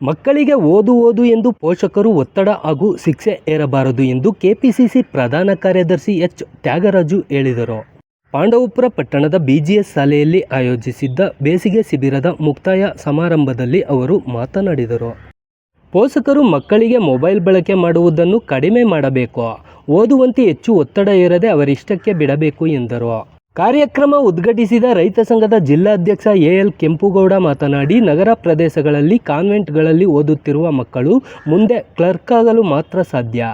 ಮಕ್ಕಳಿಗೆ ಓದು ಓದು ಎಂದು ಪೋಷಕರು ಒತ್ತಡ ಹಾಗೂ ಶಿಕ್ಷೆ ಏರಬಾರದು ಎಂದು ಕೆಪಿಸಿಸಿ ಪ್ರಧಾನ ಕಾರ್ಯದರ್ಶಿ ಎಚ್ ತ್ಯಾಗರಾಜು ಹೇಳಿದರು. ಪಾಂಡವಪುರ ಪಟ್ಟಣದ ಬಿಜಿಎಸ್ ಶಾಲೆಯಲ್ಲಿ ಆಯೋಜಿಸಿದ್ದ ಬೇಸಿಗೆ ಶಿಬಿರದ ಮುಕ್ತಾಯ ಸಮಾರಂಭದಲ್ಲಿ ಅವರು ಮಾತನಾಡಿದರು. ಪೋಷಕರು ಮಕ್ಕಳಿಗೆ ಮೊಬೈಲ್ ಬಳಕೆ ಮಾಡುವುದನ್ನು ಕಡಿಮೆ ಮಾಡಬೇಕು. ಓದುವಂತೆ ಹೆಚ್ಚು ಒತ್ತಡ ಇರದೆ ಅವರಿಷ್ಟಕ್ಕೆ ಬಿಡಬೇಕು ಎಂದರು. ಕಾರ್ಯಕ್ರಮ ಉದ್ಘಾಟಿಸಿದ ರೈತ ಸಂಘದ ಜಿಲ್ಲಾಧ್ಯಕ್ಷ ಎ ಎಲ್ ಕೆಂಪುಗೌಡ ಮಾತನಾಡಿ, ನಗರ ಪ್ರದೇಶಗಳಲ್ಲಿ ಕಾನ್ವೆಂಟ್ಗಳಲ್ಲಿ ಓದುತ್ತಿರುವ ಮಕ್ಕಳು ಮುಂದೆ ಕ್ಲರ್ಕ್ ಆಗಲು ಮಾತ್ರ ಸಾಧ್ಯ.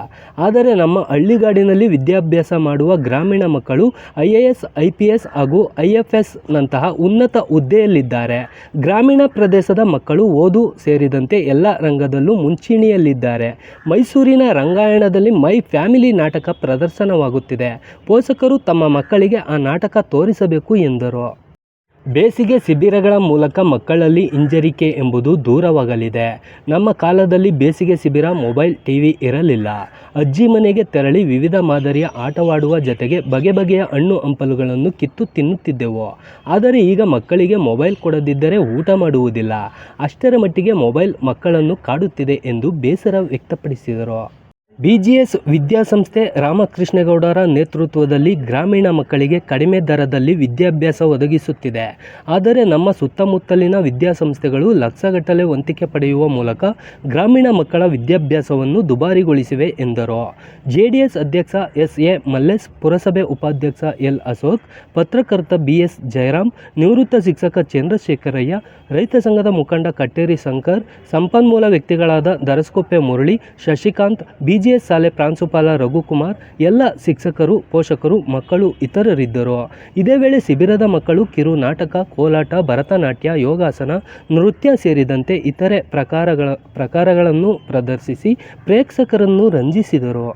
ಆದರೆ ನಮ್ಮ ಹಳ್ಳಿಗಾಡಿನಲ್ಲಿ ವಿದ್ಯಾಭ್ಯಾಸ ಮಾಡುವ ಗ್ರಾಮೀಣ ಮಕ್ಕಳು I A S, I P S ಹಾಗೂ ಐ ಎಫ್ ಎಸ್ ನಂತಹ ಉನ್ನತ ಹುದ್ದೆಯಲ್ಲಿದ್ದಾರೆ. ಗ್ರಾಮೀಣ ಪ್ರದೇಶದ ಮಕ್ಕಳು ಓದು ಸೇರಿದಂತೆ ಎಲ್ಲ ರಂಗದಲ್ಲೂ ಮುಂಚೂಣಿಯಲ್ಲಿದ್ದಾರೆ. ಮೈಸೂರಿನ ರಂಗಾಯಣದಲ್ಲಿ ಮೈ ಫ್ಯಾಮಿಲಿ ನಾಟಕ ಪ್ರದರ್ಶನವಾಗುತ್ತಿದೆ. ಪೋಷಕರು ತಮ್ಮ ಮಕ್ಕಳಿಗೆ ಆ ನಾಟಕ ತೋರಿಸಬೇಕು ಎಂದರು. ಬೇಸಿಗೆ ಶಿಬಿರಗಳ ಮೂಲಕ ಮಕ್ಕಳಲ್ಲಿ ಹಿಂಜರಿಕೆ ಎಂಬುದು ದೂರವಾಗಲಿದೆ. ನಮ್ಮ ಕಾಲದಲ್ಲಿ ಬೇಸಿಗೆ ಶಿಬಿರ, ಮೊಬೈಲ್, ಟಿವಿ ಇರಲಿಲ್ಲ. ಅಜ್ಜಿ ಮನೆಗೆ ತೆರಳಿ ವಿವಿಧ ಮಾದರಿಯ ಆಟವಾಡುವ ಜೊತೆಗೆ ಬಗೆ ಬಗೆಯ ಹಣ್ಣು ಹಂಪಲುಗಳನ್ನು ಕಿತ್ತು ತಿನ್ನುತ್ತಿದ್ದೆವು. ಆದರೆ ಈಗ ಮಕ್ಕಳಿಗೆ ಮೊಬೈಲ್ ಕೊಡದಿದ್ದರೆ ಊಟ ಮಾಡುವುದಿಲ್ಲ. ಅಷ್ಟರ ಮಟ್ಟಿಗೆ ಮೊಬೈಲ್ ಮಕ್ಕಳನ್ನು ಕಾಡುತ್ತಿದೆ ಎಂದು ಬೇಸರ ವ್ಯಕ್ತಪಡಿಸಿದರು. ಬಿಜಿಎಸ್ ವಿದ್ಯಾಸಂಸ್ಥೆ ರಾಮಕೃಷ್ಣೇಗೌಡರ ನೇತೃತ್ವದಲ್ಲಿ ಗ್ರಾಮೀಣ ಮಕ್ಕಳಿಗೆ ಕಡಿಮೆ ದರದಲ್ಲಿ ವಿದ್ಯಾಭ್ಯಾಸ ಒದಗಿಸುತ್ತಿದೆ. ಆದರೆ ನಮ್ಮ ಸುತ್ತಮುತ್ತಲಿನ ವಿದ್ಯಾಸಂಸ್ಥೆಗಳು ಲಕ್ಷಗಟ್ಟಲೆ ವಂತಿಕೆ ಪಡೆಯುವ ಮೂಲಕ ಗ್ರಾಮೀಣ ಮಕ್ಕಳ ವಿದ್ಯಾಭ್ಯಾಸವನ್ನು ದುಬಾರಿಗೊಳಿಸಿವೆ ಎಂದರು. ಜೆಡಿಎಸ್ ಅಧ್ಯಕ್ಷ ಎಸ್ ಎ ಮಲ್ಲೇಶ್, ಪುರಸಭೆ ಉಪಾಧ್ಯಕ್ಷ ಎಲ್ ಅಶೋಕ್, ಪತ್ರಕರ್ತ ಬಿ ಎಸ್ ಜಯರಾಮ್, ನಿವೃತ್ತ ಶಿಕ್ಷಕ ಚಂದ್ರಶೇಖರಯ್ಯ, ರೈತ ಸಂಘದ ಮುಖಂಡ ಕಟ್ಟೇರಿ ಶಂಕರ್, ಸಂಪನ್ಮೂಲ ವ್ಯಕ್ತಿಗಳಾದ ದರಸ್ಕೊಪ್ಪೆ ಮುರಳಿ, ಶಶಿಕಾಂತ್ ಬಿಜಿಎಸ್ ಶಾಲೆ ಪ್ರಾಂಶುಪಾಲ ರಘುಕುಮಾರ್, ಎಲ್ಲ ಶಿಕ್ಷಕರು, ಪೋಷಕರು, ಮಕ್ಕಳು, ಇತರರಿದ್ದರು. ಇದೇ ವೇಳೆ ಶಿಬಿರದ ಮಕ್ಕಳು ಕಿರು ನಾಟಕ, ಕೋಲಾಟ, ಭರತನಾಟ್ಯ, ಯೋಗಾಸನ, ನೃತ್ಯ ಸೇರಿದಂತೆ ಇತರೆ ಪ್ರಕಾರಗಳ ಪ್ರಕಾರಗಳನ್ನು ಪ್ರದರ್ಶಿಸಿ ಪ್ರೇಕ್ಷಕರನ್ನು ರಂಜಿಸಿದರು.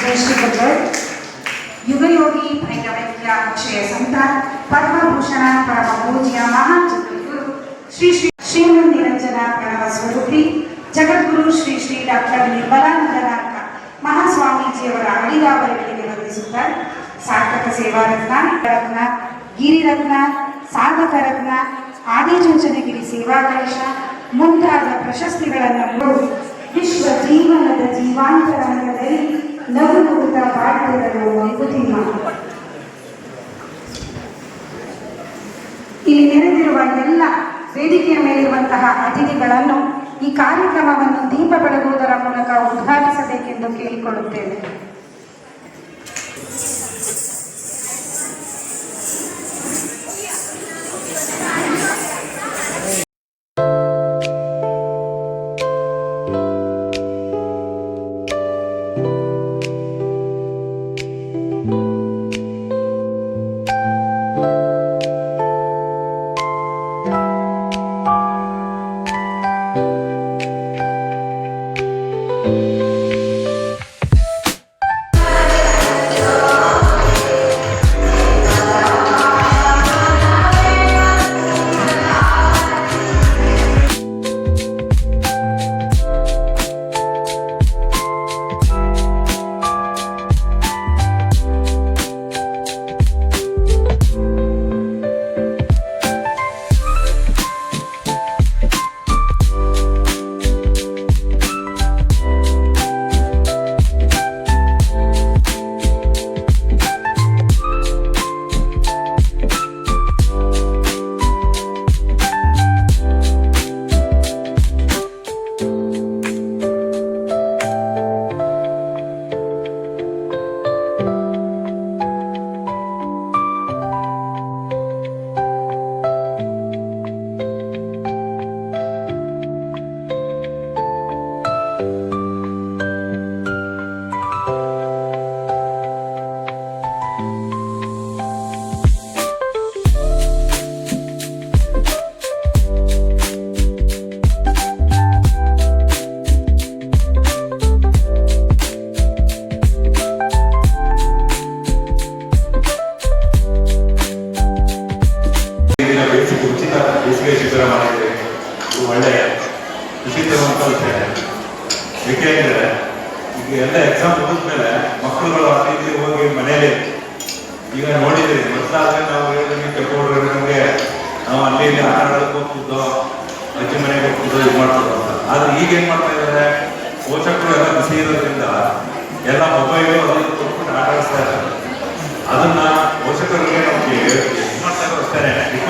ಶ್ರೇಷ್ಠಿ ಗುಜರ್ ಯುಗಯೋಗಿ ಭೈರವೈಕ್ಯ ಅಕ್ಷಯ ಸಂತ, ಪದ್ಮಭೂಷಣ ಪರಮ ಪೂಜ್ಯ ಮಹಾನ್ ಜಗದ್ಗುರು ಶ್ರೀ ಶ್ರೀ ಶ್ರೀಮನ್ ನಿರಂಜನ ಪ್ರಣವ ಸ್ವರೂಪಿ, ಜಗದ್ಗುರು ಶ್ರೀ ಶ್ರೀ ಡಾಕ್ಟರ್ ನಿರ್ಮಲಾನಂದನಾಥ ಮಹಾಸ್ವಾಮೀಜಿಯವರ ಅಡಿಗಾವರುಗಳಿಗೆ ವಂದಿಸುತ್ತಾ ಸಾರ್ಥಕ ಸೇವಾ ರತ್ನ ರತ್ನ ಗಿರಿರತ್ನ ಸಾಧಕ ರತ್ನ ಆದಿಚುಂಚನಗಿರಿ ಸೇವಾ ಮುಂತಾದ ಪ್ರಶಸ್ತಿಗಳನ್ನು ವಿಶ್ವ ಜೀವನದ ಜೀವಾಂತರಂಗದಲ್ಲಿ ನಗು ನಗುತ್ತಾ ಮಂಕುತಿಮ್ಮ ಇಲ್ಲಿ ನೆರೆದಿರುವ ಎಲ್ಲ ವೇದಿಕೆಯ ಮೇಲಿರುವಂತಹ ಅತಿಥಿಗಳನ್ನು ಈ ಕಾರ್ಯಕ್ರಮವನ್ನು ದೀಪ ಬೆಳಗುವುದರ ಮೂಲಕ ಉದ್ಘಾಟಿಸಬೇಕೆಂದು ಕೇಳಿಕೊಳ್ಳುತ್ತೇವೆ ಿ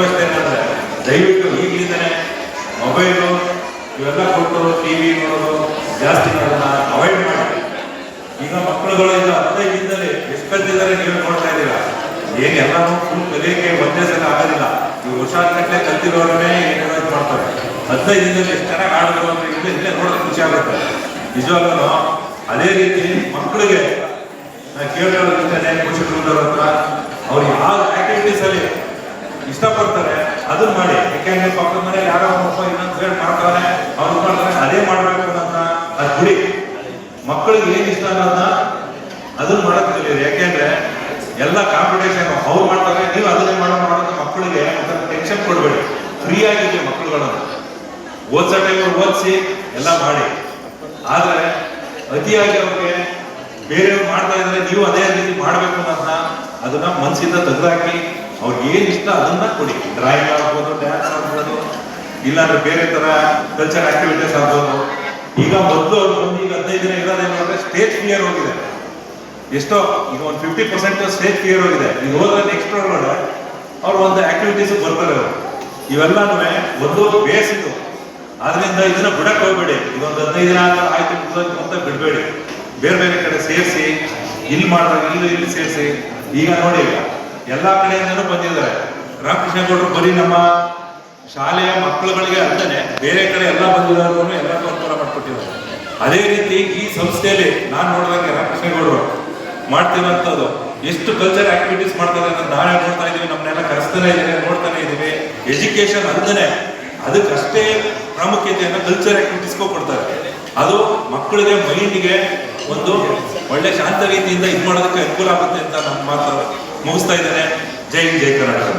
ರಿಕ್ವೆಸ್ಟ್ ಏನಂದ್ರೆ ದಯವಿಟ್ಟು ಈಗಲಿಂದನೇ ಮೊಬೈಲು, ಇವೆಲ್ಲ ಕೊಟ್ಟರು ಟಿ ವಿ ನೋಡೋದು ಜಾಸ್ತಿ ಅದನ್ನ ಅವಾಯ್ಡ್ ಮಾಡಿ. ಈಗ ಮಕ್ಕಳುಗಳು ಈಗ ಹದಿನೈದು ದಿನದಲ್ಲಿ ಎಷ್ಟು ಕಲ್ತಿದ್ದಾರೆ ನೀವು ನೋಡ್ತಾ ಇದ್ದೀರಾ. ಏನ್ ಎಲ್ಲಾನು ಫುಲ್ ಕಲಿಯಕ್ಕೆ ಒಂದೇ ಸಲ ಆಗೋದಿಲ್ಲ. ಈ ವರ್ಷಾನ್ಗಟ್ಲೆ ಕಲ್ತಿರೋರನ್ನೇ ಏನೇನೋ ಇದು ಮಾಡ್ತಾರೆ. ಹದಿನೈದು ದಿನದಲ್ಲಿ ಎಷ್ಟು ಚೆನ್ನಾಗಿ ಆಡಿದ್ರು ಅಂತ ಇಲ್ಲೇ ಇಲ್ಲೇ ನೋಡೋಕೆ ಖುಷಿ ಆಗುತ್ತೆ. ನಿಜವಾಗ್ಲೂ ಅದೇ ರೀತಿ ಮಕ್ಕಳಿಗೆ, ನಾ ಕೇಳಿರೋದಕ್ಕೆ ಖುಷಿ ಹತ್ರ. ಅವ್ರು ಯಾವ ಆಕ್ಟಿವಿಟೀಸ್ ಅಲ್ಲಿ ಇಷ್ಟಪಡ್ತಾರೆ, ಅದನ್ನ ಮಾಡಿ. ಯಾಕೆಂದ್ರೆ ಪಕ್ಕದ ಮನೇಲಿ ಯಾರೋ ಒಬ್ಬ ಇನ್ನೊಂದು ಹೇಳಿ ಮಾಡ್ತಾರೆ ಅವ್ರು ಮಾಡ್ತಾರೆ, ಅದೇ ಮಾಡ್ಬೇಕು ಅನ್ನೋದನ್ನ ಅದು ಬಿಡಿ ಮಕ್ಕಳಿಗೆ ಏನ್ ಇಷ್ಟ ಅನ್ನೋದನ್ನ ಅದನ್ನ ಮಾಡಕ್ ಯಾಕೆಂದ್ರೆ ಎಲ್ಲ ಕಾಂಪಿಟೇಷನ್ ಅವ್ರು ಮಾಡ್ತಾರೆ, ನೀವು ಅದನ್ನೇ ಮಾಡೋ ಮಾಡೋದು ಮಕ್ಕಳಿಗೆ ಟೆನ್ಷನ್ ಕೊಡಬೇಡಿ. ಫ್ರೀ ಆಗಿದೆ ಮಕ್ಕಳುಗಳನ್ನ. ಓದ್ಸೋ ಟೈಮ್ ಓದಿಸಿ ಎಲ್ಲ ಮಾಡಿ. ಆದ್ರೆ ಅತಿಯಾಗಿ ಅವ್ರಿಗೆ ಬೇರೆಯವ್ರು ಮಾಡ್ತಾ ಇದ್ರೆ ನೀವು ಅದೇ ರೀತಿ ಮಾಡ್ಬೇಕು ಅನ್ನೋದನ್ನ ಅದನ್ನ ಮನಸ್ಸಿಂದ ತೆಗೆದಾಕಿ ಅವ್ರಿಗೆ ಏನ್ ಇಷ್ಟ ಅದನ್ನ ಕೊಡಿ. ಡ್ರಾಯಿಂಗ್ ಆಗ್ಬೋದು ಡ್ಯಾನ್ಸ್ ಆಗ್ಬೋದು ಇಲ್ಲಾಂದ್ರೆ ಬೇರೆ ತರ ಕಲ್ಚರ್ ಆಕ್ಟಿವಿಟೀಸ್ ಆಗ್ಬೋದು. ಈಗ ಮೊದಲು ಅವ್ರು ಬಂದು ಈಗ ಹದಿನೈದು ದಿನ ಇರೋದೇನು ಅಂದ್ರೆ ಸ್ಟೇಜ್ ಕ್ಲಿಯರ್ ಹೋಗಿದೆ. ಎಷ್ಟೋ, ಈಗ ಒಂದು ಫಿಫ್ಟಿ ಪರ್ಸೆಂಟ್ ಸ್ಟೇಜ್ ಕ್ಲಿಯರ್ ಹೋಗಿದೆ. ಈಗ ಹೋದ್ರೆ ನೆಕ್ಸ್ಟ್ ಒಳಗಡೆ ಅವ್ರು ಒಂದು ಆಕ್ಟಿವಿಟೀಸ್ ಬರ್ತಾರೆ ಅವರು. ಇವೆಲ್ಲನೂ ಮೊದಲು ಬೇಸ್ ಇದು ಆದ್ರಿಂದ ಇದನ್ನ ಬಿಡಕ್ ಹೋಗ್ಬೇಡಿ. ಇದೊಂದು ಹದಿನೈದು ದಿನ ಆದ್ರೆ ಆಯ್ತು ಅಂತ ಬಿಡಬೇಡಿ. ಬೇರೆ ಬೇರೆ ಕಡೆ ಸೇರಿಸಿ, ಇಲ್ಲಿ ಮಾಡಿದಾಗ ಇಲ್ಲಿ ಇಲ್ಲಿ ಸೇರಿಸಿ. ಈಗ ನೋಡಿ ಈಗ. ಎಲ್ಲಾ ಕಡೆಯಿಂದನೂ ಬಂದಿದ್ದಾರೆ. ರಾಮಕೃಷ್ಣ ಗೌಡರು ಬರೀ ನಮ್ಮ ಶಾಲೆಯ ಮಕ್ಕಳುಗಳಿಗೆ ಅಂತಾನೆ ಬೇರೆ ಕಡೆ ಎಲ್ಲ ಬಂದಿರೋರು ಎಲ್ಲರಿಗೂ ಅನುಕೂಲ ಮಾಡಿಕೊಟ್ಟಿದ್ದಾರೆ. ಅದೇ ರೀತಿ ಈ ಸಂಸ್ಥೆಯಲ್ಲಿ ನಾನು ನೋಡಿದಂಗೆ ರಾಮಕೃಷ್ಣ ಗೌಡರು ಮಾಡ್ತಿರೋಂಥದ್ದು. ಎಷ್ಟು ಕಲ್ಚರ್ ಆಕ್ಟಿವಿಟೀಸ್ ಮಾಡ್ತಾರೆ ಅಂತ ನಾಳೆ ನೋಡ್ತಾ ಇದ್ದೀವಿ, ನಮ್ಮನ್ನೆಲ್ಲ ಕರೆಸ್ತಾನೆ ಇದ್ದೀವಿ, ನೋಡ್ತಾನೆ ಇದ್ದೀವಿ. ಎಜುಕೇಶನ್ ಅಂತಾನೆ ಅದಕ್ಕಷ್ಟೇ ಪ್ರಾಮುಖ್ಯತೆಯನ್ನು ಕಲ್ಚರ್ ಆಕ್ಟಿವಿಟೀಸ್ಗೂ ಕೊಡ್ತಾರೆ. ಅದು ಮಕ್ಕಳಿಗೆ ಮೈಂಡ್ಗೆ ಒಂದು ಒಳ್ಳೆ ಶಾಂತ ರೀತಿಯಿಂದ ಇದು ಮಾಡೋದಕ್ಕೆ ಅನುಕೂಲ ಆಗುತ್ತೆ ಅಂತ ನಮ್ಮ ಮಾತು. ಮುಗಿಸ್ತಾ ಇದ್ದಾರೆ ಜೈ ಹಿಂದ್, ಜೈ ಕರ್ನಾಟಕ.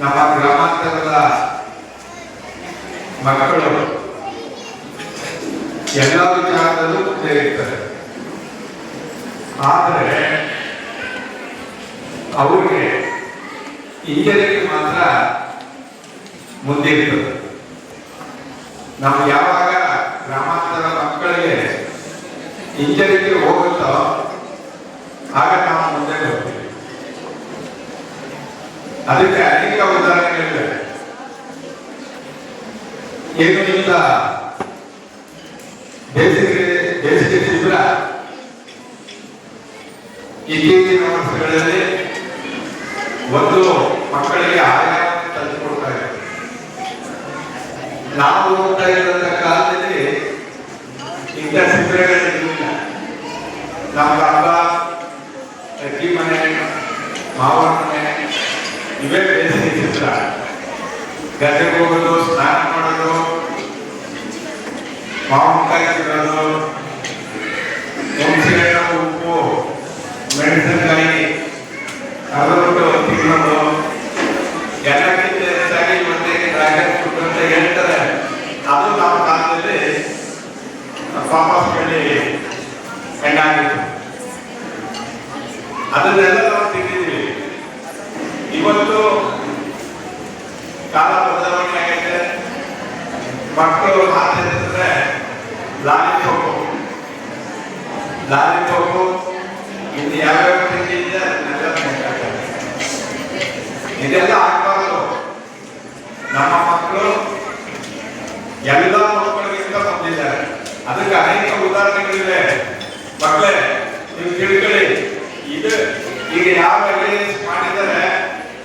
ನಮ್ಮ ಗ್ರಾಮಾಂತರದ ಮಕ್ಕಳು ಎಲ್ಲ ವಿಚಾರದಲ್ಲೂ ಮುಂದೆ ಇರ್ತಾರೆ ಆದರೆ ಅವ್ರಿಗೆ ಇಂಜಿನಿಯರಿಂಗ್ ಮಾತ್ರ ಮುಂದೆ ಇರ್ತದೆ. ನಾವು ಯಾವಾಗ ಗ್ರಾಮಾಂತರ ಮಕ್ಕಳಿಗೆ ಇಂಜಿನಿಯರಿಂಗ್ ಹೋಗುತ್ತೋ, ಆಗ ನಾವು ಮುಂದೆ ಬರ್ತೀವಿ ಅದಕ್ಕೆ ಅನೇಕ ಉದಾಹರಣೆಗಳಿವೆ. ಏನು ಇಲ್ಲ ಬೇಸಿಗೆ ಬೇಸಿಗೆ ಶಿಬಿರ ಇತ್ತೀಚಿನ ವರ್ಷಗಳಲ್ಲಿ ಒಂದು ಮಕ್ಕಳಿಗೆ ಆಯಾಮ ತಂದುಕೊಡ್ತಾ ಇದೆ ನಾವು ಹೋಗ್ತಾ ಕಾಲದಲ್ಲಿ ಇಂಥ ಶಿಬಿರಗಳಿರಲಿಲ್ಲ ನಮ್ಮ ಹಬ್ಬ ಅಕ್ಕಿ ಮನೆ ಮಾವ ಮನೆ ಇವೇ ಬೇಸಿಗೆ ಚಿತ್ರ ಗದ್ದೆಗೆ ಹೋಗೋದು ಸ್ನಾನ ಮಾಡೋದು ಮಾವಿನಕಾಯಿ ತಿನ್ನೋದು ಹುಣಸೆಹಣ್ಣು ಉಪ್ಪು ಮೆಣಸಿನಕಾಯಿ ಅದರೊಟ್ಟು ತಿನ್ನೋದು ಎಲ್ಲಕ್ಕಿಂತ ಹೆಚ್ಚಾಗಿ ಮತ್ತೆ ಡ್ರ್ಯಾಗನ್ ಫ್ರೂಟ್ ಅಂತ ಹೇಳ್ತಾರೆ ಅದು ನಮ್ಮ ಕಾಲದಲ್ಲಿ ಬೆಳೆ ಹೆಣ್ಣಾಗಿತ್ತು ಅದನ್ನೆಲ್ಲ ನಾವು ತಿಂದಿದ್ದೀವಿ ಇವತ್ತು ಕಾಲ ಬದಲಾವಣೆ ಆಗೈತೆ ಮಕ್ಕಳು ಮಾತಾಡಿದ್ರೆ ಲಾಲಿಪಾಪು ಹೋಗು. ಇನ್ನು ಯಾವ್ಯಾವ ತಿಂದಿದೆ ಅದನ್ನೆಲ್ಲ. ಇದೆಲ್ಲ ಆಗ್ಬಾರ್ದು. ನಮ್ಮ ಮಕ್ಕಳು ಎಲ್ಲ ಅದಕ್ಕೆ ಅನೇಕ ಉದಾಹರಣೆಗಳಿವೆ. ಮಕ್ಕಳೇ, ನೀವು ತಿಳ್ಕೊಳ್ಳಿ ಇದು ಈಗ ಯಾವ ಎಲ್ ಮಾಡಿದ್ದಾರೆ,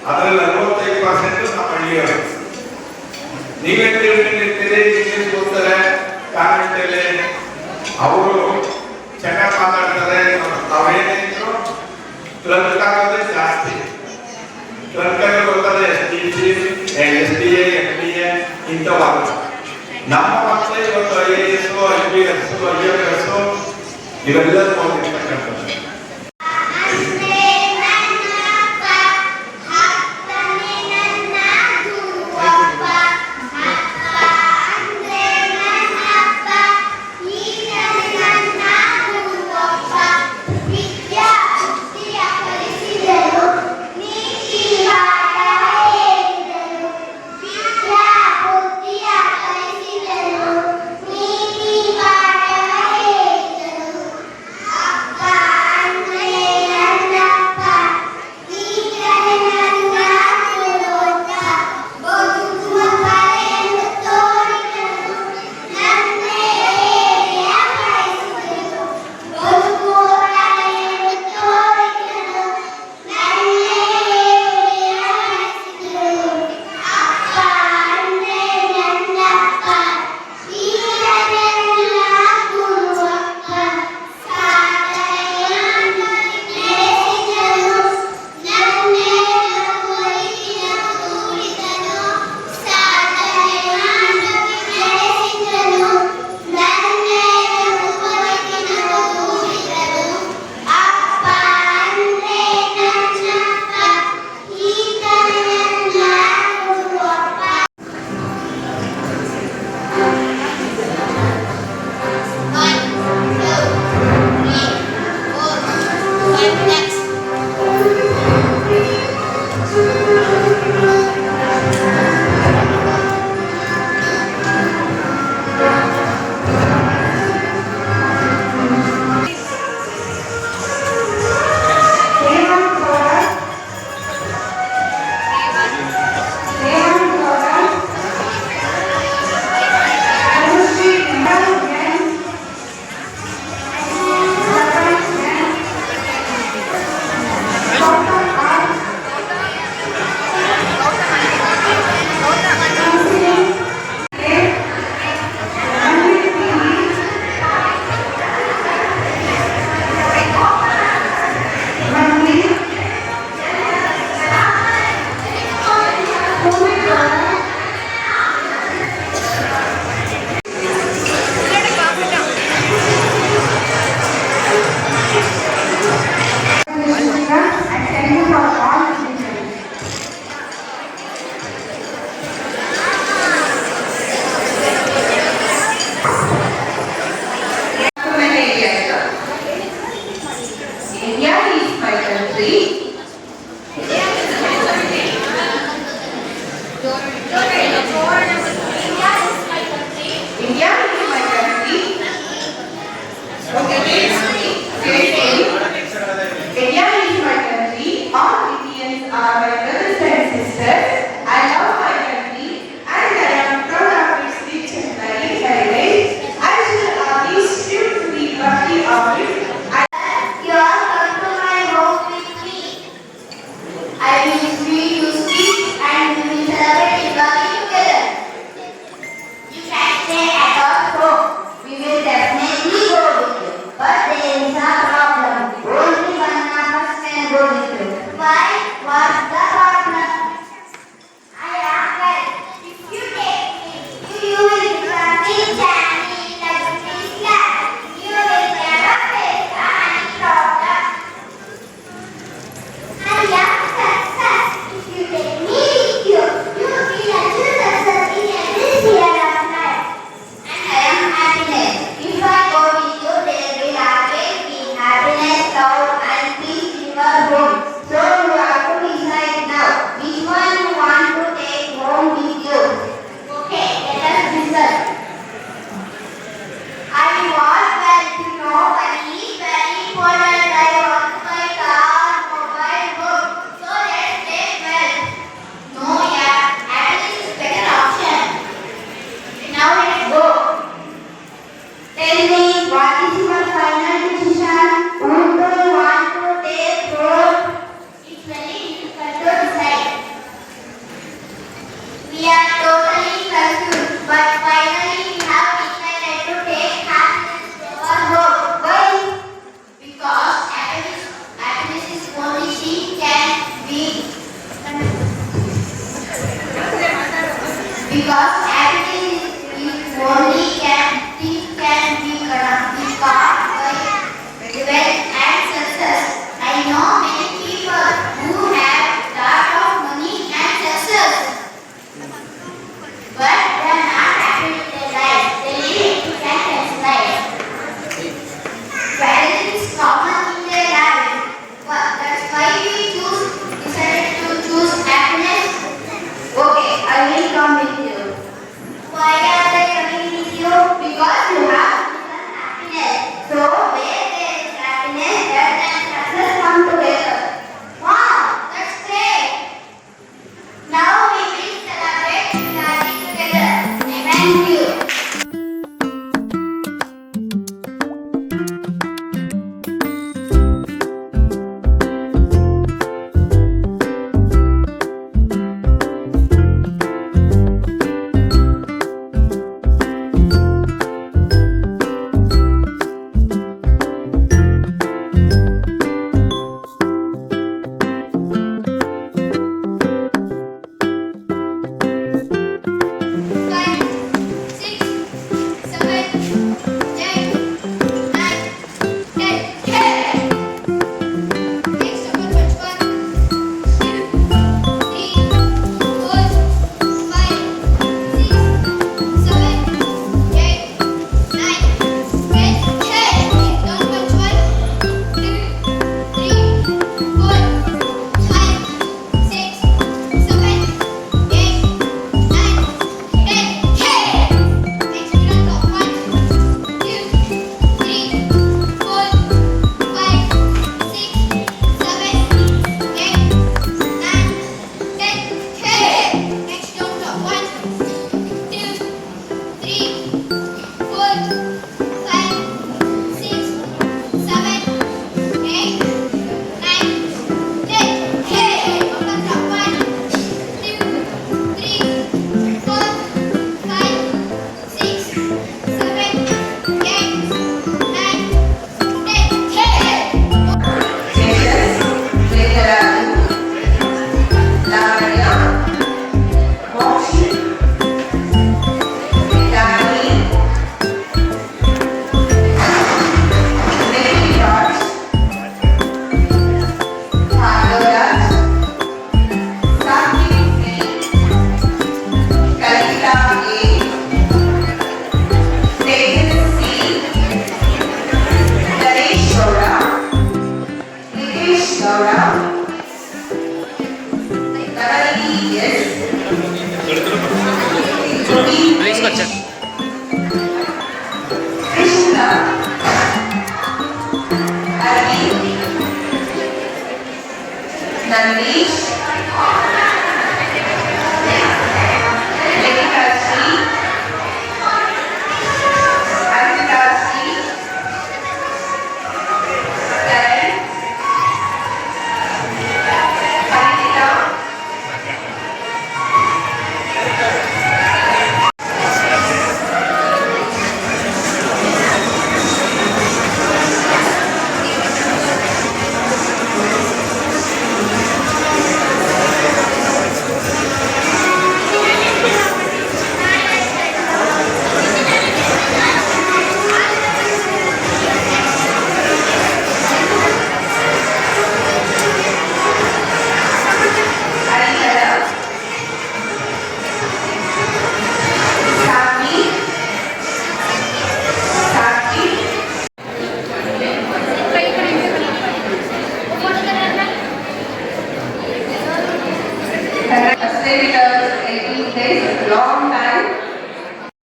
ಅದರಲ್ಲಿ ಅರವತ್ತೈದು ಪರ್ಸೆಂಟ್ ನಮ್ಮ ಹಳ್ಳಿಯವರು. ನೀವೇ ತಿಳ್ಕೊಂಡಿರ್ತೀರಿ ಇಂಗ್ಲಿಷ್ ಓದ್ತಾರೆ ಕಾನ್ವೆಂಟಲ್ಲಿ ಅವರು ಚೆನ್ನಾಗಿ ಮಾತಾಡ್ತಾರೆ ಅವೇನಿದ್ರು ಕ್ಲರ್ಕ್ ಆಗೋದೇ ಜಾಸ್ತಿ. ಕ್ಲರ್ಕಲ್ಲಿ ಗೊತ್ತದೆ S D S D A M D A ಇಂಥವಾಗ ನಮ್ಮ ಮಕ್ಕಳೇ ಇವತ್ತು I A S I P S I F S ಇವೆಲ್ಲ ಓದಿರ್ತಕ್ಕಂಥದ್ದು